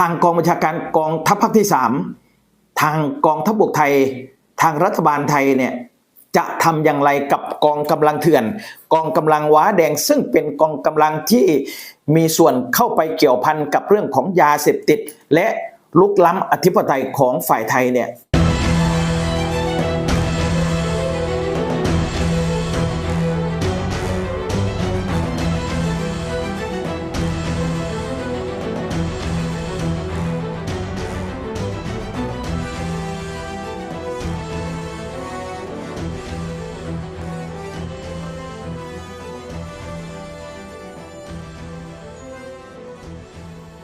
ทางกองบัญชาการกองทัพภาคที่สามทางกองทัพบกไทย ทางรัฐบาลไทยเนี่ยจะทำอย่างไรกับกองกำลังเถื่อน กองกำลังว้าแดงซึ่งเป็นกองกำลังที่มีส่วนเข้าไปเกี่ยวพันกับเรื่องของยาเสพติด และลุกล้ำอธิปไตยของฝ่ายไทยเนี่ย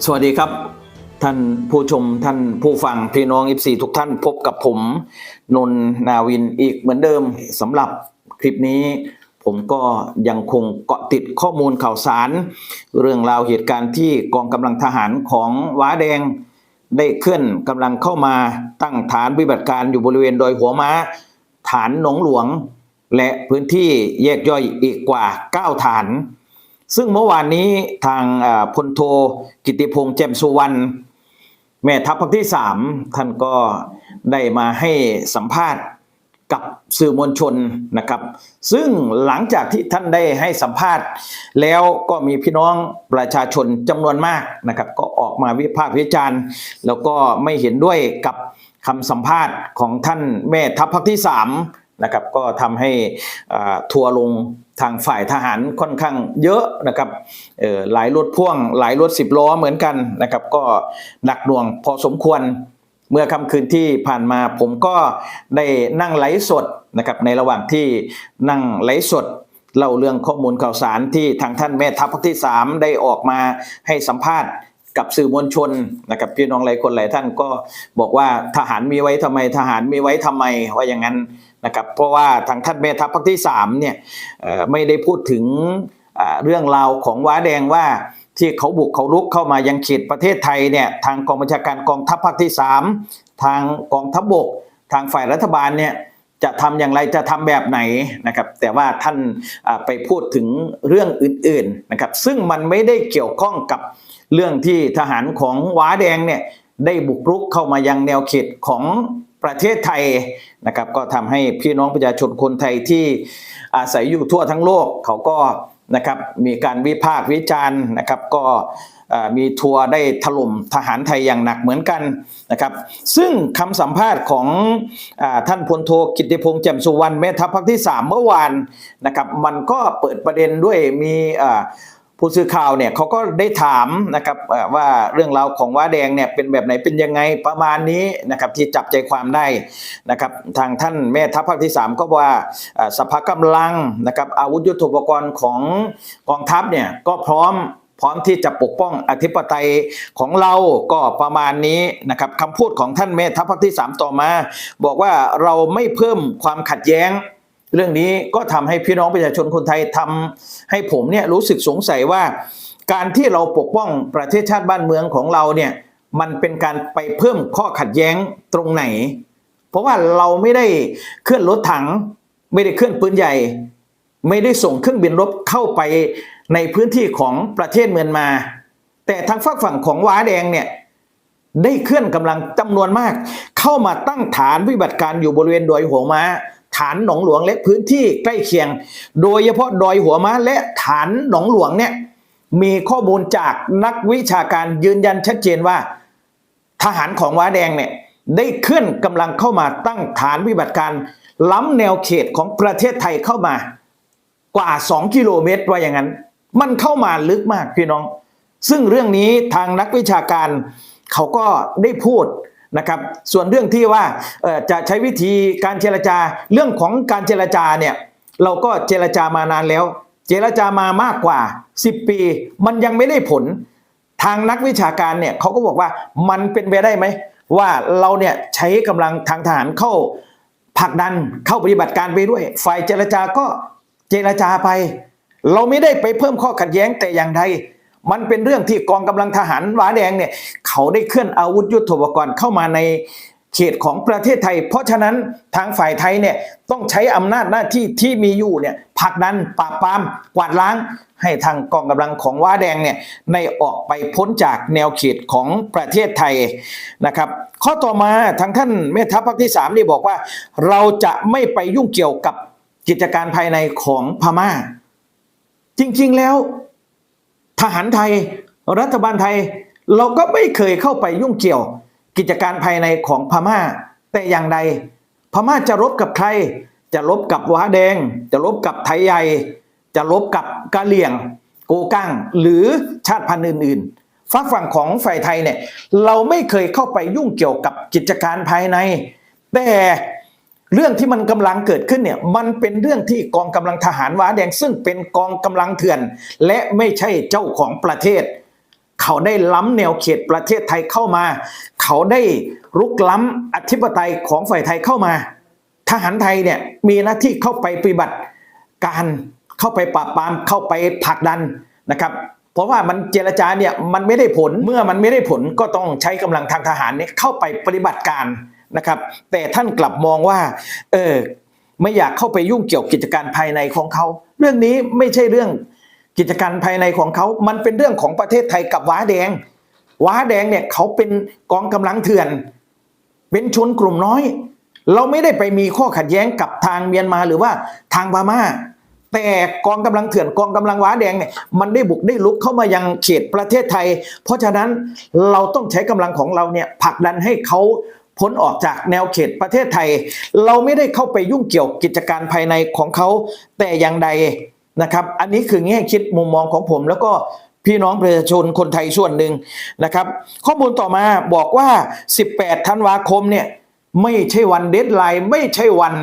สวัสดีครับ ท่านผู้ชมท่านผู้ฟังพี่น้อง f 4ทุกท่านพบกับผมนนท์นาวินอีกเหมือนเดิมสำหรับคลิปนี้ ผมก็ยังคงเกาะติดข้อมูลข่าวสาร เรื่องราวเหตุการณ์ที่กองกำลังทหารของว้าแดง ได้เคลื่อนกำลังเข้ามาตั้งฐานปฏิบัติการอยู่บริเวณดอยหัวม้า ฐานหนองหลวง และพื้นที่แยกย่อยอีกกว่า 9 ฐาน ซึ่งเมื่อวานนี้ทางพลโทกิติพงษ์แจ่มสุวรรณแม่ทัพภาคที่สามท่านก็ได้มาให้สัมภาษณ์กับสื่อมวลชนนะครับ ซึ่งหลังจากที่ท่านได้ให้สัมภาษณ์ แล้วก็มีพี่น้องประชาชนจำนวนมากนะครับ ก็ออกมาวิพากษ์วิจารณ์ แล้วก็ไม่เห็นด้วยกับคำสัมภาษณ์ของท่านแม่ทัพภาคที่สาม นะครับก็ทำให้ทัวร์ลงทางฝ่ายทหารค่อนข้างเยอะนะครับเอ่อหลายรถพ่วง หลายรถสิบล้อเหมือนกันนะครับ ก็หนักหน่วงพอสมควรเมื่อค่ำคืนที่ผ่านมาผมก็ได้นั่งไลฟ์สดนะครับในระหว่างที่นั่งไลฟ์สดเล่าเรื่องข้อมูลข่าวสารที่ทางท่านแม่ทัพภาคที่ 3 ได้ออกมาให้สัมภาษณ์กับสื่อมวลชนนะครับพี่น้องหลายคนหลายท่านก็บอกว่าทหารมีไว้ทำไมทหารมีไว้ทำไมว่าอย่างนั้นนะครับเพราะว่าทางท่านแม่ทัพภาคที่3เนี่ยไม่ได้พูดถึงเรื่องราวของว้าแดงว่าที่เขาบุกเขารุกเข้ามายังเขตประเทศไทยเนี่ยทางกองบัญชาการกองทัพภาคที่ 3 ทางกองทัพบกทางฝ่ายรัฐบาลเนี่ยจะทำอย่างไรจะทำแบบไหนนะครับแต่ว่าท่านไปพูดถึงเรื่องอื่นๆนะครับซึ่งมันไม่ได้เกี่ยวข้องกับเรื่องที่ทหารของว้าแดงเนี่ยได้บุกรุกเข้ามายังแนวเขตของ ประเทศไทยนะครับก็ทำให้พี่น้องประชาชนคนไทยที่อาศัยอยู่ทั่วทั้งโลกเขาก็นะครับมีการวิพากษ์วิจารณ์นะครับก็มีทัวร์ได้ถล่มทหารไทยอย่างหนักเหมือนกันนะครับ ซึ่งคำสัมภาษณ์ของอท่านพลโทกิตติพงษ์แจ่มสุวรรณแม่ทัพภาคที่ 3 เมื่อวานนะครับ มันก็เปิดประเด็นด้วยมีอ่า ผู้สื่อข่าวเนี่ยเขาก็ได้ถามนะครับว่าเรื่องราวของว้าแดงเนี่ยเป็นแบบไหนเป็นยังไงประมาณนี้นะครับที่จับใจความได้นะครับทางท่านแม่ทัพภาคที่ 3 ก็ว่าอ่าสภากำลังนะครับอาวุธยุทโธปกรณ์ของกองทัพเนี่ยก็พร้อมพร้อมที่จะปกป้องอธิปไตยของเราก็ประมาณนี้นะครับคำพูดของท่านแม่ทัพภาคที่ 3 ต่อมา บอกว่าเราไม่เพิ่มความขัดแย้ง เรื่องนี้ก็ทำให้พี่น้องประชาชนคนไทยทำให้ผมเนี่ยรู้สึกสงสัยว่า การที่เราปกป้องประเทศชาติบ้านเมืองของเราเนี่ยมันเป็นการไปเพิ่มข้อขัดแย้งตรงไหน เพราะว่าเราไม่ได้เคลื่อนรถถัง ไม่ได้เคลื่อนปืนใหญ่ ไม่ได้ส่งเครื่องบินรบเข้าไปในพื้นที่ของประเทศเมียนมา แต่ทางฝากฝั่งของว้าแดงเนี่ยได้เคลื่อนกำลังจำนวนมาก เข้ามาตั้งฐานปฏิบัติการอยู่บริเวณดอยหัวม้า ฐานหนองหลวงและพื้นที่ใกล้เคียง โดยเฉพาะดอยหัวม้าและฐานหนองหลวงเนี่ยมีข้อมูลจากนักวิชาการยืนยันชัดเจนว่า ทหารของว้าแดงเนี่ยได้เคลื่อนกำลังเข้ามาตั้งฐานปฏิบัติการ ล้ำแนวเขตของประเทศไทยเข้ามากว่า 2 กิโลเมตรว่าอย่างนั้น มันเข้ามาลึกมากพี่น้อง ซึ่งเรื่องนี้ทางนักวิชาการเขาก็ได้พูด นะครับ ส่วนเรื่องที่ว่าจะใช้วิธีการเจรจาเรื่องของการเจรจาเนี่ยเราก็เจรจามานานแล้ว เจรจามามากกว่า 10 ปี มันยังไม่ได้ผลทางนักวิชาการเนี่ยเขาก็บอกว่ามันเป็นไปได้ไหมว่าเราเนี่ยใช้กำลังทางทหารเข้าผลักดันเข้าปฏิบัติการไปด้วย ฝ่ายเจรจาก็เจรจาไป เราไม่ได้ไปเพิ่มข้อขัดแย้งแต่อย่างใด มันเป็นเรื่องที่กองกำลังทหารหวาแดงเนี่ยเขาได้เคลื่อนอาวุธยุทโธปกรณ์เข้ามาในเขตของประเทศไทย เพราะฉะนั้นทางฝ่ายไทยเนี่ยต้องใช้อำนาจหน้าที่ที่มีอยู่เนี่ยผลักดันปราบปรามกวาดล้าง ให้ทางกองกำลังของว้าแดงเนี่ยในออกไปพ้นจากแนวเขตของประเทศไทยนะครับข้อต่อมาทางท่านแม่ทัพภาคที่3นี่บอกว่า เราจะไม่ไปยุ่งเกี่ยวกับกิจการภายในของพม่า จริงๆแล้ว ทหารไทย รัฐบาลไทย เราก็ไม่เคยเข้าไปยุ่งเกี่ยว กิจการภายในของพม่า แต่อย่างใด พม่าจะรบกับใคร จะรบกับว้าแดง จะรบกับไทยใหญ่ จะรบกับกะเหลี่ยง โกกั้งหรือชาติพันธุ์อื่นๆฝักฝั่งของฝ่ายไทยเนี่ยเราไม่เคยเข้าไปยุ่งเกี่ยวกับกิจการภายใน แต่ เรื่องที่มันกำลังเกิดขึ้นเนี่ยมันเป็นเรื่องที่กองกำลังทหารว้าแดงซึ่งเป็นกองกำลังเถื่อน และไม่ใช่เจ้าของประเทศ เขาได้ล้ำแนวเขตประเทศไทยเข้ามา เขาได้รุกล้ำอธิปไตยของฝ่ายไทยเข้ามา ทหารไทยเนี่ยมีหน้าที่เข้าไปปฏิบัติการเข้าไปปราบปรามเข้าไปผลักดันนะครับเพราะว่ามันเจรจาเนี่ยมันไม่ได้ผลเมื่อมันไม่ได้ผลก็ต้องใช้กำลังทางทหารเนี่ยเข้าไปปฏิบัติการ นะครับ แต่ท่านกลับมองว่า เออไม่อยากเข้าไปยุ่งเกี่ยวกิจการภายในของเขา เรื่องนี้ไม่ใช่เรื่องกิจการภายในของเขา มันเป็นเรื่องของประเทศไทยกับว้าแดง ว้าแดงเนี่ยเขาเป็นกองกำลังเถื่อน เป็นชนกลุ่มน้อย เราไม่ได้ไปมีข้อขัดแย้งกับทางเมียนมาหรือว่าทางพม่าแต่กองกำลังเถื่อนกองกำลังว้าแดงเนี่ยมันได้บุกได้ลุกเข้ามายังเขตประเทศไทย เพราะฉะนั้นเราต้องใช้กำลังของเราเนี่ยผลักดันให้เขา พ้นออกจากแนวเขตประเทศไทย เราไม่ได้เข้าไปยุ่งเกี่ยวกิจการภายในของเขาแต่อย่างใดนะครับ อันนี้คือแง่คิดมุมมองของผม แล้วก็พี่น้องประชาชนคนไทยส่วนหนึ่งนะครับ ข้อมูลต่อมาบอกว่า 18 ธันวาคมเนี่ยไม่ใช่วันเดดไลน์ไม่ใช่วัน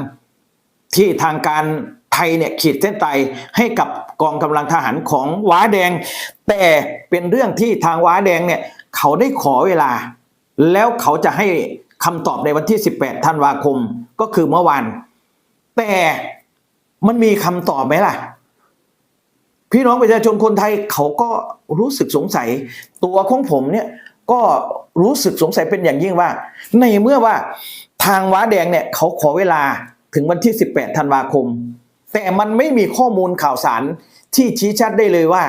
ที่ทางการไทยเนี่ยขีดเส้นตายให้กับกองกำลังทหารของว้าแดง แต่เป็นเรื่องที่ทางว้าแดงเนี่ยเขาได้ขอเวลา แล้วเขาจะให้ คำตอบในวันที่ 18 ธันวาคมก็คือเมื่อวาน แต่มันมีคำตอบไหมล่ะ พี่น้องประชาชนคนไทยเขาก็รู้สึกสงสัย ตัวของผมเนี่ยก็รู้สึกสงสัยเป็นอย่างยิ่งว่า ในเมื่อว่าทางว้าแดงเนี่ยเขาขอเวลาถึงวันที่ 18 ธันวาคม แต่มันไม่มีข้อมูลข่าวสารที่ชี้ชัดได้เลยว่า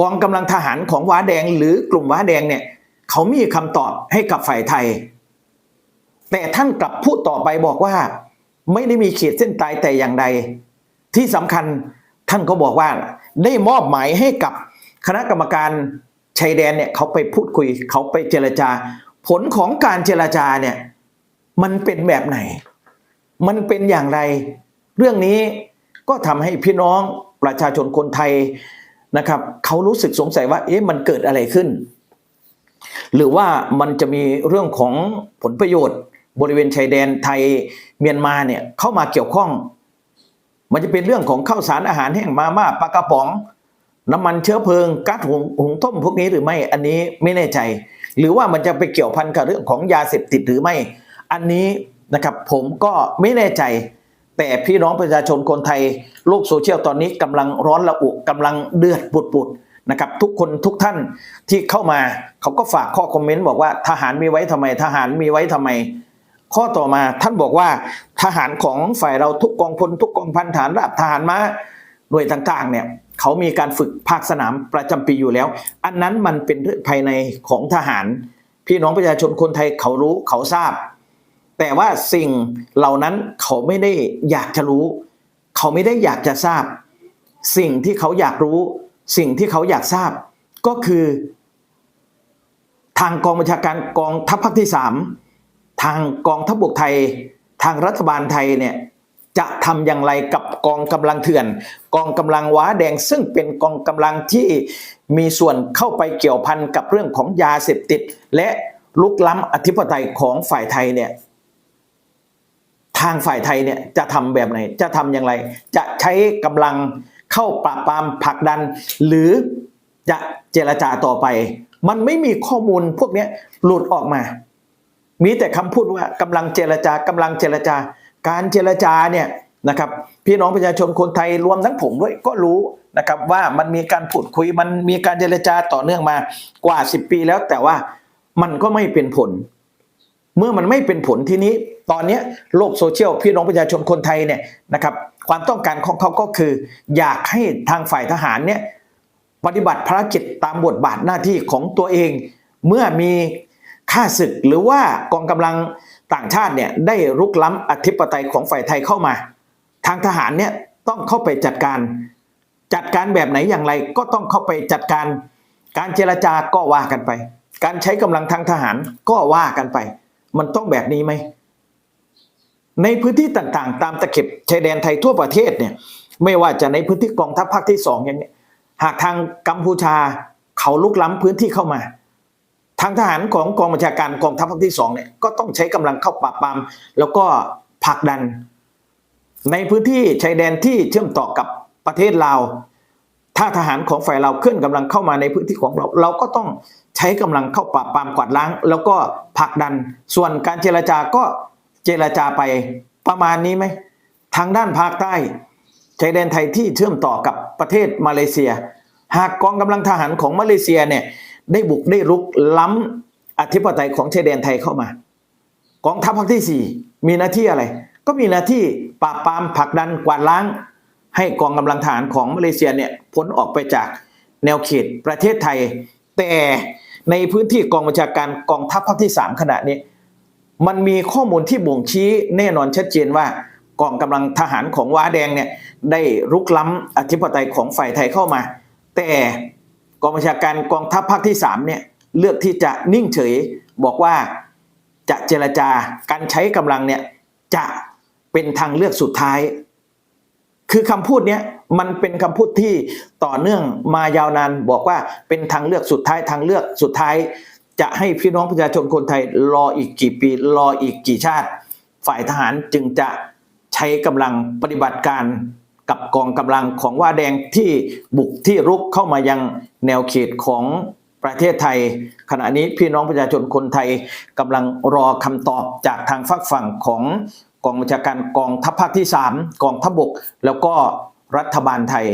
กองกำลังทหารของว้าแดงหรือกลุ่มว้าแดงเนี่ย เขามีคำตอบให้กับฝ่ายไทย แต่ท่านกลับพูดต่อไปบอกว่า ไม่ได้มีเขีดเส้นตายแต่อย่างใด ที่สำคัญท่านก็บอกว่า ได้มอบหมายให้กับคณะกรรมการชายแดนเนี่ยเขาไปพูดคุยเขาไปเจรจา ผลของการเจรจาเนี่ยมันเป็นแบบไหน มันเป็นอย่างไร เรื่องนี้ก็ทำให้พี่น้องประชาชนคนไทยนะครับเขารู้สึกสงสัยว่าเอ๊ะมันเกิดอะไรขึ้น หรือว่ามันจะมีเรื่องของผลประโยชน์ บริเวณชายแดนไทยเมียนมาเนี่ยเข้ามาเกี่ยวข้อง มันจะเป็นเรื่องของข้าวสารอาหารแห้งมาม่าปลากระป๋อง น้ำมันเชื้อเพลิงก๊าซหุงหุงต้มพวกนี้หรือไม่อันนี้ไม่แน่ใจ หรือว่ามันจะไปเกี่ยวพันกับเรื่องของยาเสพติดหรือไม่ อันนี้นะครับผมก็ไม่แน่ใจ แต่พี่น้องประชาชนคนไทยโลกโซเชียลตอนนี้กำลังร้อนระอุกำลังเดือดปุดๆนะครับทุกคนทุกท่านที่เข้ามาเขาก็ฝากข้อคอมเมนต์บอกว่าทหารมีไว้ทำไม ทหารมีไว้ทำไม ข้อต่อมาท่านบอกว่าทหารของฝ่ายเราทุกกองพลทุกกองพันฐานราบทหารมาหน่วยต่างๆเนี่ยเขามีการฝึกภาคสนามประจำปีอยู่แล้ว อันนั้นมันเป็นเรื่องภายในของทหาร พี่น้องประชาชนคนไทยเขารู้เขาทราบ แต่ว่าสิ่งเหล่านั้นเขาไม่ได้อยากจะรู้ เขาไม่ได้อยากจะทราบ สิ่งที่เขาอยากรู้ สิ่งที่เขาอยากทราบ ก็คือ ทางกองบัญชาการกองทัพภาคที่สาม ทางกองทัพบกไทย ทางรัฐบาลไทยเนี่ยจะทำอย่างไรกับกองกำลังเถื่อน กองกำลังว้าแดงซึ่งเป็นกองกำลังที่มีส่วนเข้าไปเกี่ยวพันกับเรื่องของยาเสพติด และลุกล้ำอธิปไตยของฝ่ายไทยเนี่ยทางฝ่ายไทยเนี่ยจะทำแบบไหน จะทำอย่างไร จะใช้กำลังเข้าปราบปรามผลักดัน หรือจะเจรจาต่อไป มันไม่มีข้อมูลพวกนี้หลุดออกมา มีแต่คำพูดว่ากำลังเจรจากำลังเจรจาการเจรจาเนี่ยนะครับพี่น้องประชาชนคนไทยรวมทั้งผมด้วยก็รู้นะครับว่ามันมีการพูดคุยมันมีการเจรจาต่อเนื่องมากว่า 10 ปีแล้ว แต่ว่ามันก็ไม่เป็นผล เมื่อมันไม่เป็นผลทีนี้ ตอนนี้โลกโซเชียลพี่น้องประชาชนคนไทยเนี่ยนะครับความต้องการของเขาก็คือ อยากให้ทางฝ่ายทหารเนี่ยปฏิบัติภารกิจตามบทบาทหน้าที่ของตัวเอง เมื่อมี ข้าศึกหรือว่ากองกำลังต่างชาติเนี่ยได้รุกล้ำอธิปไตยของฝ่ายไทยเข้ามา ทางทหารเนี่ยต้องเข้าไปจัดการ จัดการแบบไหนอย่างไรก็ต้องเข้าไปจัดการ การเจรจาก็ว่ากันไป การใช้กำลังทางทหารก็ว่ากันไป มันต้องแบบนี้ไหมในพื้นที่ต่างๆ ตามตะเข็บชายแดนไทยทั่วประเทศเนี่ยไม่ว่าจะในพื้นที่กองทัพภาคที่สองอย่างเนี้ยหากทางกัมพูชาเขาลุกล้ำพื้นที่เข้ามาางทหารของกองบัญชาการกองทัพภาคที่สองเนี่ยก็ต้องใช้กำลังเข้าปราบปราม แล้วก็ผลักดัน ในพื้นที่ชายแดนที่เชื่อมต่อกับประเทศลาว ถ้าทหารของฝ่ายเราเคลื่อนกำลังเข้ามาในพื้นที่ของเรา เราก็ต้องใช้กำลังเข้าปราบปรามกวาดล้าง แล้วก็ผลักดัน ส่วนการเจรจาก็เจรจาไปประมาณนี้ไหมทางด้านภาคใต้ชายแดนไทยที่เชื่อมต่อกับประเทศมาเลเซีย หากกองกำลังทหารของมาเลเซียเนี่ย ได้บุกได้รุกล้ำอธิปไตยของชายแดนไทยเข้ามากองทัพภาคที่ 4 มีหน้าที่อะไร ก็มีหน้าที่ปราบปรามผลักดันกวาดล้าง ให้กองกำลังทหารของมาเลเซียเนี่ยพ้นออกไปจากแนวเขตประเทศไทย แต่ในพื้นที่กองบัญชาการกองทัพภาคที่ 3 ขณะนี้ มันมีข้อมูลที่บ่งชี้แน่นอนชัดเจนว่ากองกำลังทหารของว้าแดงเนี่ยได้รุกล้ำอธิปไตยของฝ่ายไทยเข้ามา แต่ กองบัญชาการกองทัพภาคที่3เนี่ยเลือกที่จะนิ่งเฉย บอกว่าจะเจรจาการใช้กำลังเนี่ยจะเป็นทางเลือกสุดท้าย คือคำพูดเนี้ยมันเป็นคำพูดที่ต่อเนื่องมายาวนานบอกว่าเป็นทางเลือกสุดท้ายทางเลือกสุดท้าย จะให้พี่น้องประชาชนคนไทยรออีกกี่ปีรออีกกี่ชาติ ฝ่ายทหารจึงจะใช้กำลังปฏิบัติการ กับกองกำลังของว่าแดงที่บุกที่รุกเข้ามายังแนวเขตของประเทศไทย ขณะนี้พี่น้องประชาชนคนไทยกำลังรอคำตอบจากทางฝักฝั่งของกองบัญชาการกองทัพภาคที่ 3 กองทัพบกแล้วก็รัฐบาลไทย